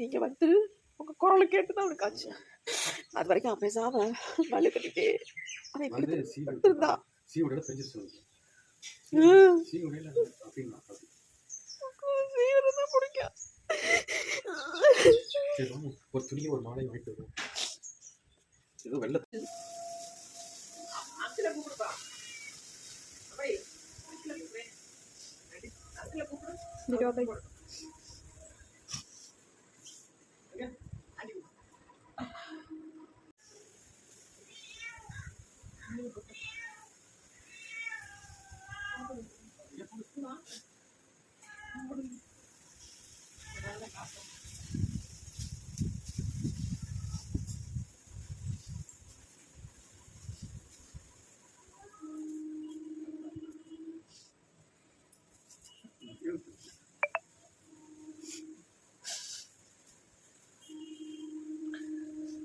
நீங்க வந்து உங்க குரலை கேட்டு தான் அவனுக்கு ஆச்சு அது வரைக்கும் அவன் பேசாம மல்லு கட்டிட்டே சீ இருந்தா. ஒரு துணியை ஒரு மாலையை வாங்கிட்டு வருவோம். ஏதோ வெள்ள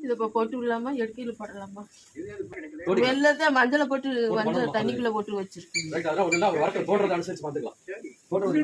இது இப்போ போட்டு விடலாமா? எடுக்கையில போடலாமா. வெள்ளத்தை மஞ்சளை போட்டு ஒரு மஞ்சள் தண்ணிக்குள்ள போட்டு வச்சிருக்கு ரைட் அதெல்லாம் ஒண்ணு இல்ல அவங்க வரட்டும் போடுறத அனுசரிச்சு பார்த்துக்கலாம். போடுறது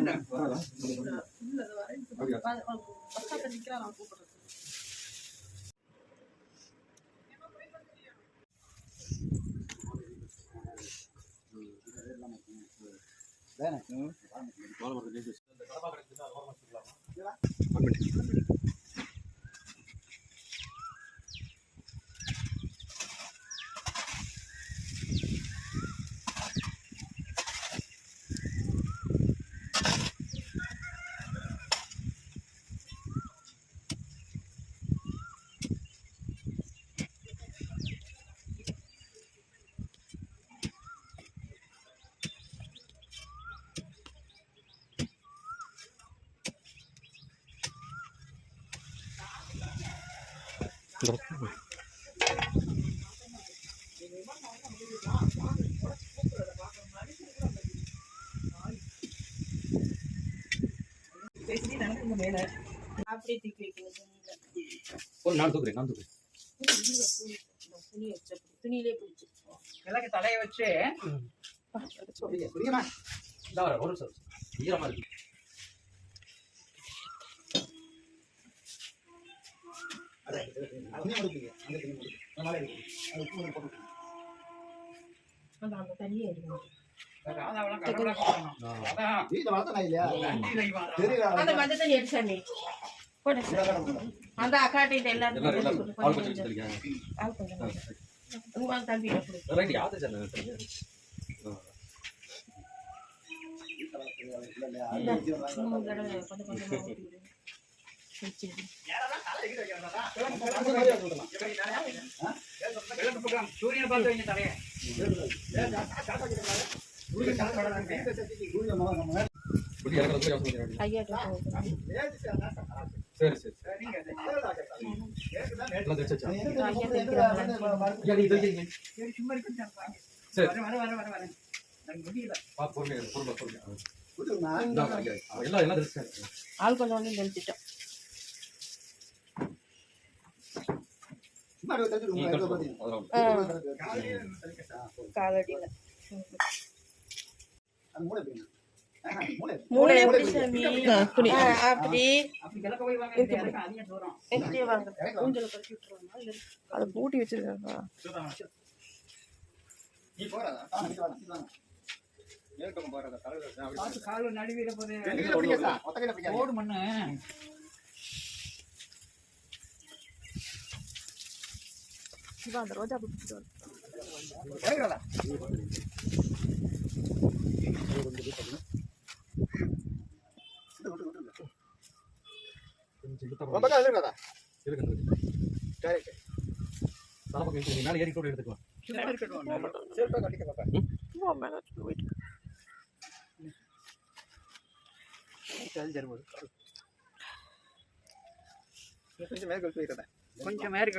நான் தூக்குறேன் நான் தூக்குறேன். துணியிலே பிடிச்சி விளக்கு தலைய வச்சு ஒரு நிமிஷம். ஈரமா இருக்கு. அந்த கொஞ்சம் எல்லாரும் தம்பி கொஞ்சம் கொஞ்சம் ஊத்தி விடு. வச்சிரு. விளக்கு பக்கம் சூரியனை பார்த்து வைங்க சரி சரி. வர ஆள் கொஞ்சம் நினைச்சிட்டோம் காலடியில் மூளை எப்படி சாமி அப்படி அதிக தூரம் எப்படியே வாங்க ஊஞ்சல கட்டி விட்டுருவாங்க இல்ல அதை பூட்டி வச்சிருக்காங்க பார்த்து கால் நடுவிட போது எங்க போடுறது? ஓடு மண்ணு சிவா அந்த ரோஜா பிடிச்சிட்டு. கொஞ்சம் போயிட்டு. கொஞ்சம் மேரி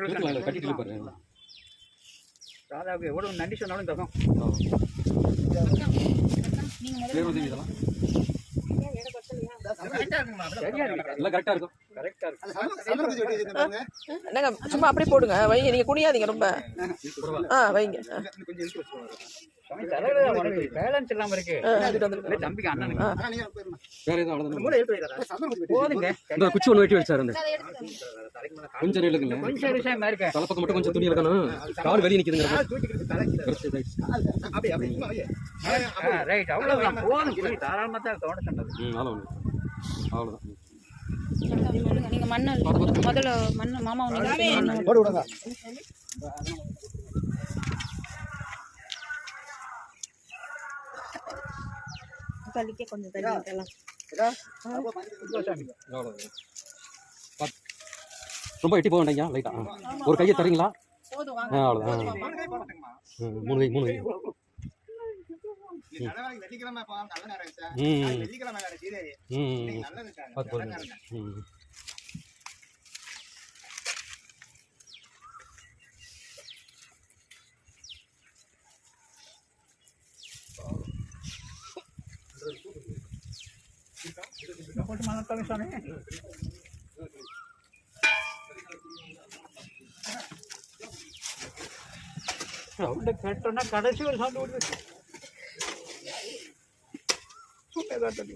ராதாவுக்கு எவ்வளவு நன்றி சொன்னாலும் தகும் ஆ. என்னங்க சும்மா அப்படியே போடுங்க. வைங்க நீங்க குனியாதீங்க ரொம்ப. ஆ வைங்க. பேலன்ஸ் இல்லாம இருக்கு. தம்பிக்கு அண்ணனுக்கு. வேற அவ்வளவுதான்? குச்சி வெட்டி போதுங்க. இந்த குச்சி ஒன்று வெட்டி வச்சாரு அந்த கொஞ்சம் இழுக்குங்க கொஞ்சம் விஷயமா இருக்கு. தலைப்பக்கம் மட்டும் கொஞ்சம் துணி இழுக்கணும் கால் வெளியே வையே. ரைட் அவ்வளவுதான். போதும். தாராளமா தான் சொன்னது அவ்வளோதான் மண்ணு முதல்ல மண்ணு மாமா போட்டு விடுங்க. தள்ளிக்க கொஞ்சம் தள்ளி விட்டலாம் ரொம்ப எட்டி போக வேண்டாங்க லைட்டா ஒரு கையை தரீங்களா அவ்வளோதான் மூணு கை மூணு கை போட்டு மனத்தாலும் சாமி சவுண்ட கேட்டோன்னா கடைசி ஒரு சவுண்ட் Aduh,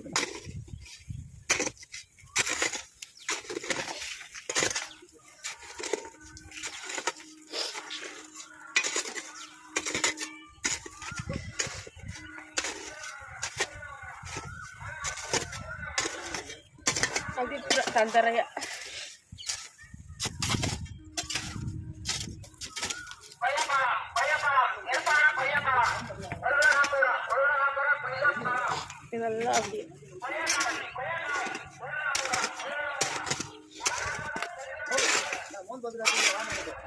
tante Tantaraya. இதெல்லாம் அப்படி மூணு பத்து